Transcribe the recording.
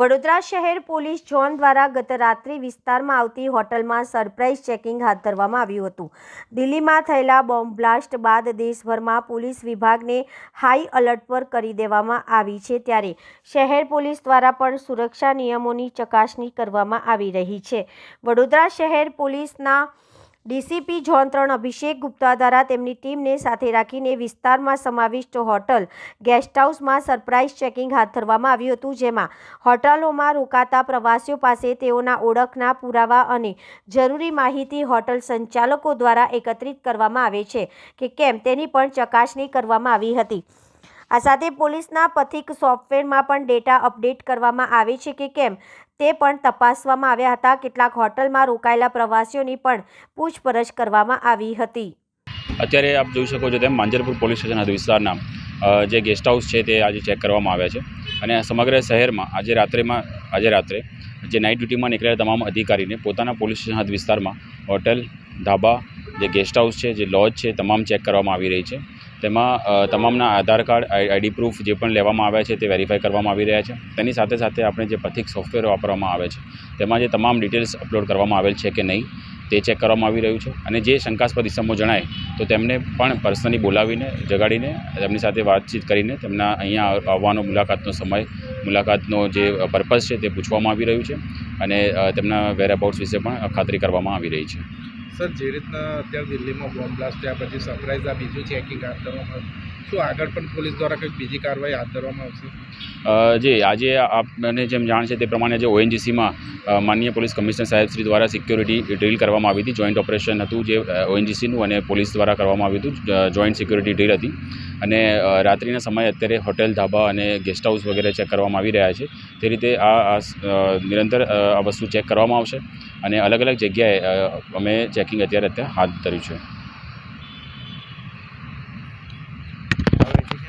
વડોદરા શહેર police zone દ્વારા ગત રાત્રિ વિસ્તારમાં આવતી હોટલમાં સરપ્રાઇઝ ચેકિંગ હાથ ધરવામાં આવ્યું હતું. દિલ્હીમાં થયેલા બોમ્બ બ્લાસ્ટ બાદ દેશભરમાં પોલીસ વિભાગને હાઈ અલર્ટ પર કરી દેવામાં આવી છે ત્યારે શહેર પોલીસ દ્વારા પણ સુરક્ષા નિયમોની ચકાસણી કરવામાં આવી રહી છે. વડોદરા શહેર પોલીસના ડીસીપી ઝોન ત્રણ, અભિષેક ગુપ્તા દ્વારા તેમની ટીમને સાથે રાખીને વિસ્તારમાં સમાવિષ્ટ હોટલ ગેસ્ટ હાઉસમાં સરપ્રાઇઝ ચેકિંગ હાથ ધરવામાં આવ્યું હતું, જેમાં હોટલોમાં રોકાતા પ્રવાસીઓ પાસે તેઓના ઓળખના પુરાવા અને જરૂરી માહિતી હોટલ સંચાલકો દ્વારા એકત્રિત કરવામાં આવે છે કે કેમ તેની પણ ચકાસણી કરવામાં આવી હતી. આ સાથે પોલીસના પથિક સોફ્ટવેરમાં પણ ડેટા અપડેટ કરવામાં આવે છે કે કેમ તે પણ તપાસવામાં આવ્યા હતા. કેટલાક હોટલમાં રોકાયેલા પ્રવાસીઓની પણ પૂછપરછ કરવામાં આવી હતી. અત્યારે આપ જોઈ શકો છો તેમ માંજરપુર પોલીસ સ્ટેશન વિસ્તારના જે ગેસ્ટ હાઉસ છે તે આજે ચેક કરવામાં આવ્યા છે. અને સમગ્ર શહેરમાં આજે રાત્રેમાં, આજે રાત્રે જે નાઇટ ડ્યુટીમાં નીકળેલા તમામ અધિકારીને પોતાના પોલીસ સ્ટેશન વિસ્તારમાં હોટલ, ધાબા, જે ગેસ્ટ હાઉસ છે, જે લોજ છે, તમામ ચેક કરવામાં આવી રહી છે. તેમાં તમામના આધાર કાર્ડ આઈડી પ્રૂફ જે પણ લેવામાં આવ્યા છે તે વેરીફાઈ કરવામાં આવી રહ્યા છે. તેની સાથે સાથે આપણે જે પથિક સોફ્ટવેર વાપરવામાં આવે છે, તેમાં જે તમામ ડિટેલ્સ અપલોડ કરવામાં આવેલ છે કે નહીં, તે ચેક કરવામાં આવી રહ્યું છે. અને જે શંકાસ્પદ ઇસમો જણાય, તો તેમને પણ પર્સનલી બોલાવીને, જગાડીને, તેમની સાથે વાતચીત કરીને તેમના અહીંયા આવવાનો મુલાકાતનો સમય, મુલાકાતનો જે પર્પઝ છે તે પૂછવામાં આવી રહ્યું છે. અને તેમના વેર અબાઉટ્સ વિશે પણ ખાતરી કરવામાં આવી રહી છે. સર, જે રીતના અત્યારે દિલ્હીમાં બોમ્બ બ્લાસ્ટ થયા પછી સરપ્રાઇઝ આ બીજું ચેકિંગ હાથ ધરવામાં શું આગળ પણ પોલીસ દ્વારા કંઈક બીજી કાર્યવાહી હાથ ધરવામાં આવશે? જે, આજે આપને જેમ જાણ છે તે પ્રમાણે જે ઓએનજીસીમાં માનનીય પોલીસ કમિશનર સાહેબ શ્રી દ્વારા સિક્યોરિટી ડ્રીલ કરવામાં આવી હતી. જોઈન્ટ ઓપરેશન હતું જે ઓએનજીસીનું અને પોલીસ દ્વારા કરવામાં આવ્યું હતું. જોઈન્ટ સિક્યોરિટી ડ્રીલ હતી. અને રાત્રિના સમયે અત્યારે હોટેલ ધાબા અને ગેસ્ટ હાઉસ વગેરે ચેક કરવામાં આવી રહ્યા છે. તે રીતે આ નિરંતર આ વસ્તુ ચેક કરવામાં આવશે. અને અલગ અલગ જગ્યાએ અમે ચેકિંગ અત્યારે અત્યારે હાથ ધર્યું છે.